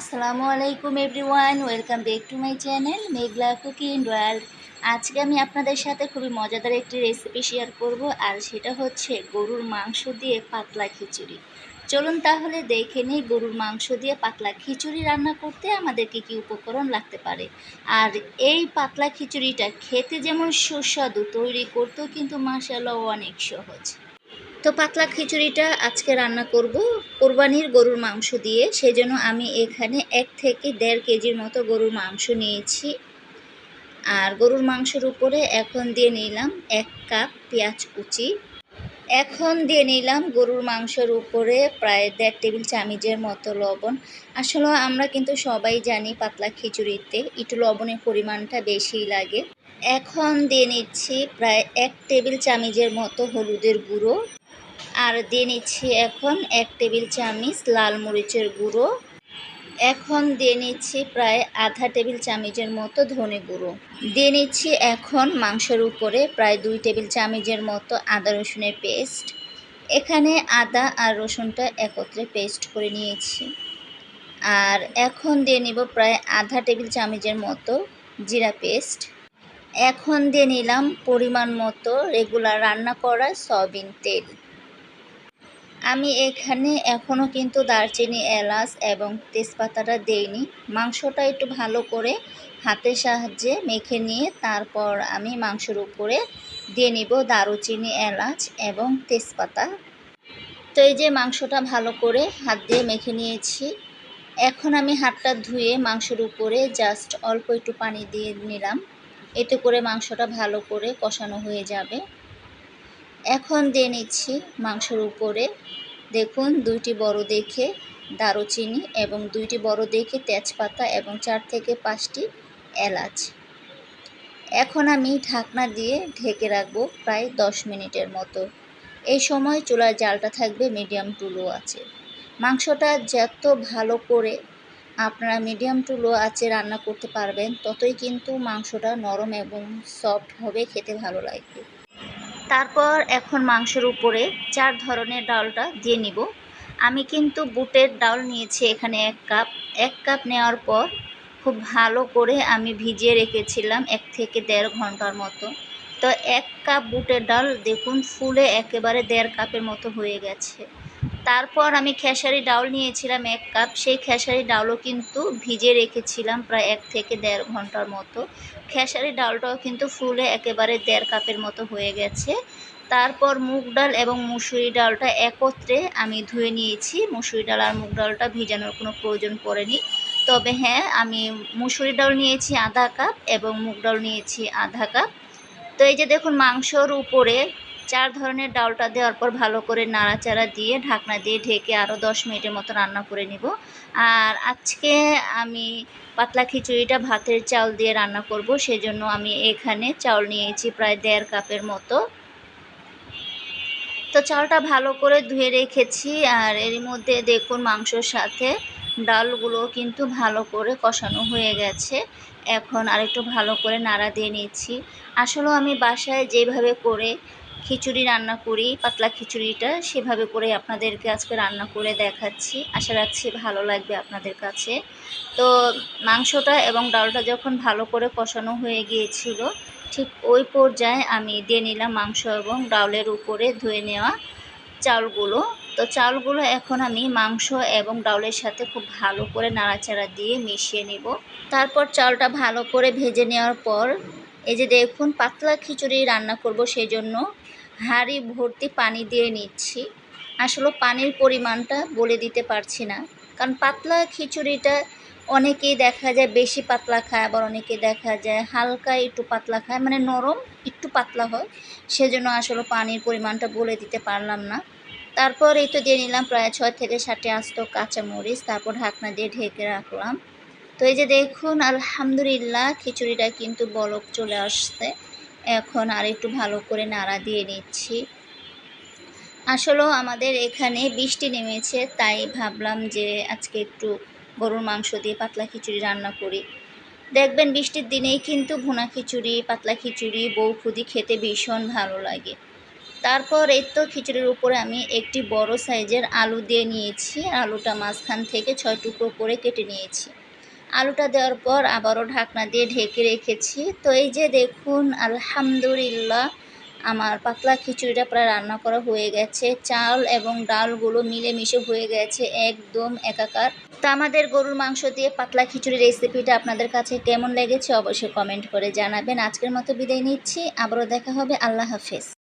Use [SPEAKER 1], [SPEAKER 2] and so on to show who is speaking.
[SPEAKER 1] আসসালামু আলাইকুম everyone, welcome back to my channel Meghla cooking world. আজকে আমি আপনাদের সাথে খুবই মজাদার একটি রেসিপি শেয়ার করব, আর সেটা হচ্ছে গরুর মাংস দিয়ে পাতলা খিচুড়ি। চলুন তাহলে দেখে নিই গরুর মাংস দিয়ে পাতলা খিচুড়ি রান্না করতে আমাদের কী কী উপকরণ লাগতে পারে। আর এই পাতলা খিচুড়িটা খেতে যেমন সুস্বাদু, তৈরি করতেও কিন্তু মাসাল্লাহ অনেক সহজ। তো পাতলা খিচুড়িটা আজকে রান্না করব। কোরবানির গরুর মাংস দিয়ে। সেজন্য আমি এখানে এক থেকে দেড় কেজির মতো গরুর মাংস নিয়েছি। আর গরুর মাংসের উপরে এখন দিয়ে নিলাম এক কাপ পেঁয়াজ কুচি। এখন দিয়ে নিলাম গরুর মাংসের উপরে প্রায় দেড় টেবিল চামিচের মতো লবণ। আসলে আমরা কিন্তু সবাই জানি পাতলা খিচুড়িতে একটু লবণের পরিমাণটা বেশি লাগে। এখন দিয়ে নিচ্ছি প্রায় এক টেবিল চামিচের মতো হলুদের গুঁড়ো। আর দিয়ে নিচ্ছি এখন এক টেবিল চামচ লাল মরিচের গুঁড়ো। এখন দিয়ে নিচ্ছি প্রায় আধা টেবিল চামচের মতো ধনে গুঁড়ো। দিয়ে নিচ্ছি এখন মাংসের উপরে প্রায় দুই টেবিল চামচের মতো আদা রসুনের পেস্ট। এখানে আদা আর রসুনটা একত্রে পেস্ট করে নিয়েছি। আর এখন দিয়ে নিব প্রায় আধা টেবিল চামচের মতো জিরা পেস্ট। এখন দিয়ে নিলাম পরিমাণ মতো রেগুলার রান্না করা সয়াবিন তেল। আমি এখানে এখনও কিন্তু দারচিনি, এলাচ এবং তেজপাতাটা দেইনি। মাংসটা একটু ভালো করে হাতের সাহায্যে মেখে নিয়ে তারপর আমি মাংসের উপরে দিয়ে নিব দারুচিনি, এলাচ এবং তেজপাতা। তো এই যে মাংসটা ভালো করে হাত দিয়ে মেখে নিয়েছি। এখন আমি হাতটা ধুয়ে মাংসের উপরে জাস্ট অল্প একটু পানি দিয়ে নিলাম। এতে করে মাংসটা ভালো করে কষানো হয়ে যাবে। এখন দিয়ে নিচ্ছি মাংসের উপরে। দেখুন, দুইটি বড় দেখে দারুচিনি এবং দুইটি বড় দেখে তেজপাতা এবং চার থেকে পাঁচটি এলাচ। এখন আমি ঢাকনা দিয়ে ঢেকে রাখব প্রায় দশ মিনিটের মতো। এই সময় চুলার জালটা থাকবে মিডিয়াম টু লো আছে মাংসটা যত ভালো করে আপনারা মিডিয়াম টু লো আছে রান্না করতে পারবেন, ততই কিন্তু মাংসটা নরম এবং সফট হবে, খেতে ভালো লাগবে। তারপর এখন মাংসের উপরে চার ধরনের ডালটা দিয়ে নিব। আমি কিন্তু বুটের ডাল নিয়েছি এখানে এক কাপ। এক কাপ নেওয়ার পর খুব ভালো করে আমি ভিজিয়ে রেখেছিলাম এক থেকে দেড় ঘণ্টার মতো। তো এক কাপ বুটের ডাল দেখুন, ফুলে একেবারে দেড় কাপের মতো হয়ে গেছে। তারপর আমি খেসারি ডাউল নিয়েছিলাম এক কাপ। সেই খেসারি ডাউলও কিন্তু ভিজে রেখেছিলাম প্রায় এক থেকে দেড় ঘণ্টার মতো। খেসারি ডালটাও কিন্তু ফুলে একেবারে দেড় কাপের মতো হয়ে গেছে। তারপর মুগ ডাল এবং মুসুরি ডালটা একত্রে আমি ধুয়ে নিয়েছি। মুসুরি ডাল আর মুগ ডালটা ভিজানোর কোনো প্রয়োজন পড়েনি। তবে হ্যাঁ আমি মুসুরি ডাল নিয়েছি আধা কাপ এবং মুগ ডাল নিয়েছি আধা কাপ। তো এই যে দেখুন মাংসর উপরে চার ধরনের ডালটা দেওয়ার পর ভালো করে নাড়াচাড়া দিয়ে ঢাকনা দিয়ে ঢেকে আরও দশ মিনিটের মতো রান্না করে নিব। আর আজকে আমি পাতলা খিচুড়িটা ভাতের চাল দিয়ে রান্না করব, সেজন্য আমি এখানে চাল নিয়েছি প্রায় দেড় কাপের মতো। তো চালটা ভালো করে ধুয়ে রেখেছি, আর এর মধ্যে দেখুন মাংসর সাথে ডালগুলো কিন্তু ভালো করে কষানো হয়ে গেছে। এখন আরেকটু ভালো করে নাড়া দিয়ে নিচ্ছি। আসলেও আমি বাসায় যেভাবে করে খিচুড়ি রান্না করি, পাতলা খিচুড়িটা সেভাবে করে আপনাদেরকে আজকে রান্না করে দেখাচ্ছি। আশা রাখছি ভালো লাগবে আপনাদের কাছে। তো মাংসটা এবং ডালটা যখন ভালো করে কষানো হয়ে গিয়েছিল, ঠিক ওই পর্যায়ে আমি দিয়ে নিলাম মাংস এবং ডাউলের উপরে ধুয়ে নেওয়া চাউলগুলো তো চাউলগুলো এখন আমি মাংস এবং ডাউলের সাথে খুব ভালো করে নাড়াচাড়া দিয়ে মিশিয়ে নিব। তারপর চালটা ভালো করে ভেজে নেওয়ার পর এই যে দেখুন, পাতলা খিচুড়ি রান্না করব সেই জন্য হাঁড়ি ভর্তি পানি দিয়ে নিচ্ছি। আসলে পানির পরিমাণটা বলে দিতে পারছি না। কারণ পাতলা খিচুড়িটা অনেকেই দেখা যায় বেশি পাতলা খায়, আবার অনেকে দেখা যায় হালকা একটু পাতলা খায়। মানে নরম একটু পাতলা হয়। সেজন্য আসলে পানির পরিমাণটা বলে দিতে পারলাম না। তারপর এই তো দিয়ে নিলাম প্রায় ছয় থেকে সাতটি আস্ত কাঁচামরিচ। তারপর ঢাকনা দিয়ে ঢেকে রাখলাম। তো এই যে দেখুন, আলহামদুলিল্লাহ, খিচুড়িটা কিন্তু বলক চলে আসছে। এখন আর একটু ভালো করে নাড়া দিয়ে নিচ্ছি। আসলেও আমাদের এখানে বৃষ্টি নেমেছে, তাই ভাবলাম যে আজকে একটু গরুর মাংস দিয়ে পাতলা খিচুড়ি রান্না করি। দেখবেন বৃষ্টির দিনেই কিন্তু ভুনা খিচুড়ি, পাতলা খিচুড়ি বউ খুদি খেতে ভীষণ ভালো লাগে। তারপর এই তো খিচুড়ির উপরে আমি একটি বড় সাইজের আলু দিয়ে নিয়েছি। আলুটা মাঝখান থেকে ছয় টুকরো করে কেটে নিয়েছি। আলুটা দেওয়ার পর আবারও ঢাকনা দিয়ে ঢেকে রেখেছি। তো এই যে দেখুন, আলহামদুলিল্লাহ আমার পাতলা খিচুড়িটা প্রায় রান্না করা হয়ে গেছে। চাল এবং ডালগুলো মিলেমিশে হয়ে গেছে একদম একাকার। তো আমাদের গরুর মাংস দিয়ে পাতলা খিচুড়ি রেসিপিটা আপনাদের কাছে কেমন লেগেছে অবশ্যই কমেন্ট করে জানাবেন। আজকের মতো বিদায় নিচ্ছি, আবারও দেখা হবে, আল্লাহ হাফেজ।